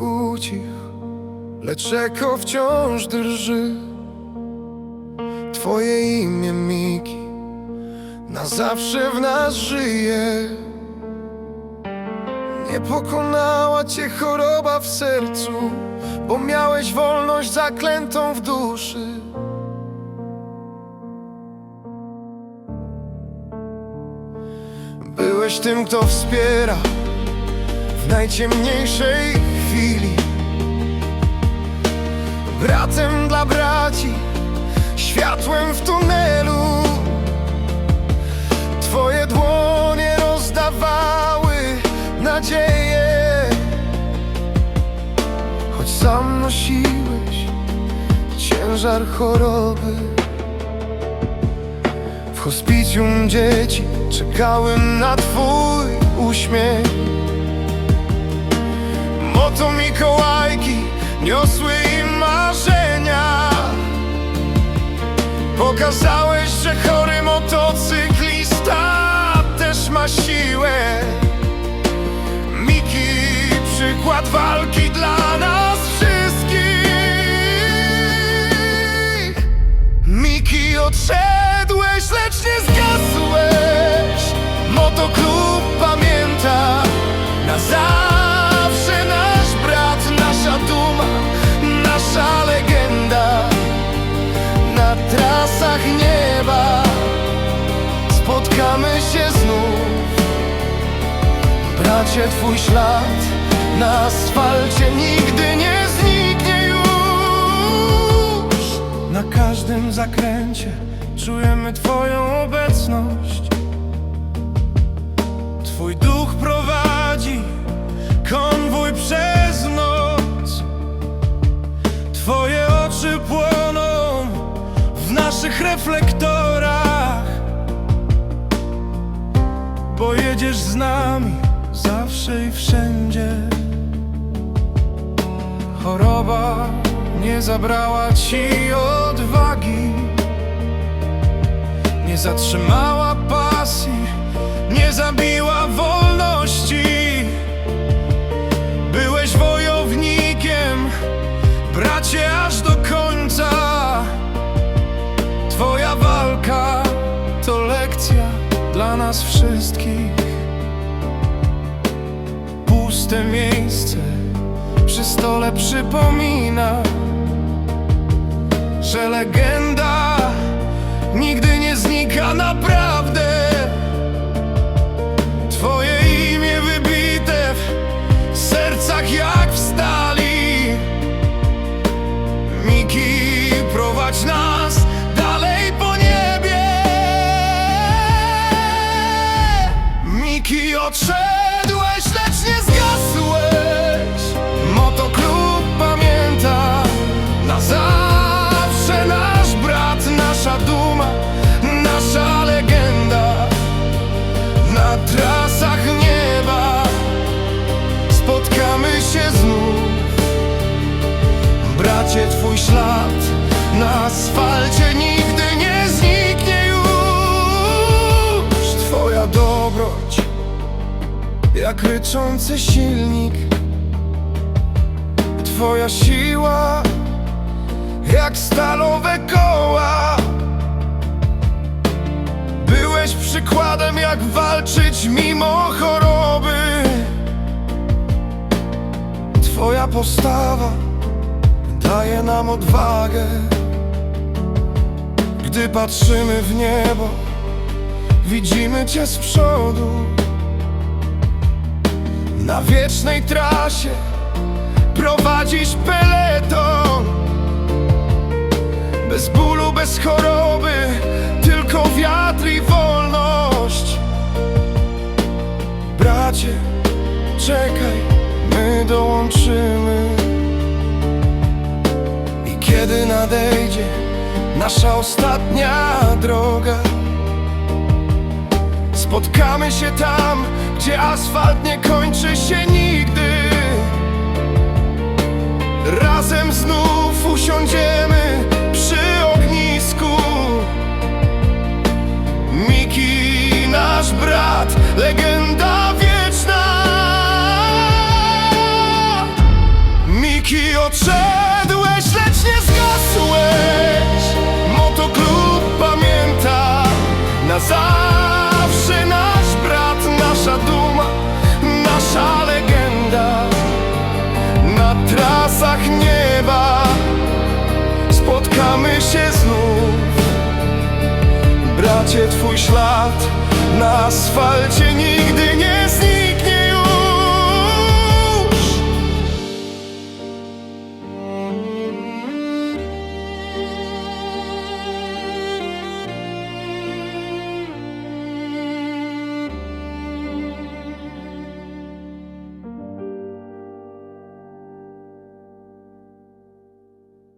ucichł, lecz eko wciąż drży. Twoje imię Miki na zawsze w nas żyje. Nie pokonała cię choroba w sercu, bo miałeś wolność zaklętą w duszy. Byłeś tym, kto wspiera w najciemniejszej chwili. Bratem dla braci, światłem w tunelu. Twoje dłonie rozdawały nadzieję, choć sam nosiłeś ciężar choroby. W hospicjum dzieci czekały na twój uśmiech. Moto Mikołajki niosły im marzenia. Pokazałeś, że chory motocyklista też ma siłę. Miki, przykład walki dla nas Bracie, twój ślad na asfalcie nigdy nie zniknie już. Na każdym zakręcie czujemy Twoją obecność. Twój duch prowadzi konwój przez noc. Twoje oczy płoną w naszych reflektorach, bo jedziesz z nami zawsze i wszędzie. Choroba nie zabrała ci odwagi, nie zatrzymała pasji, nie zabiła wolności. Byłeś wojownikiem, bracie, aż do końca. Twoja walka to lekcja dla nas wszystkich. Puste miejsce przy stole przypomina, że legenda nigdy nie znika naprawdę. Twoje imię wybite w sercach jak w stali. Miki, prowadź nas dalej po niebie. Miki, odszedłeś, na asfalcie nigdy nie zniknie już. Twoja dobroć, jak ryczący silnik. Twoja siła, jak stalowe koła. Byłeś przykładem, jak walczyć mimo choroby. Twoja postawa daje nam odwagę. Gdy patrzymy w niebo, widzimy Cię z przodu. Na wiecznej trasie prowadzisz peleton. Bez bólu, bez choroby, tylko wiatr i wolność. Bracie, czekaj, my dołączymy. Kiedy nadejdzie nasza ostatnia droga, spotkamy się tam, gdzie asfalt nie kończy się nigdy. Razem znów usiądziemy przy ognisku. Miki, nasz brat, legenda Na trasach nieba. Spotkamy się znów. Bracie, twój ślad Na asfalcie nigdy nie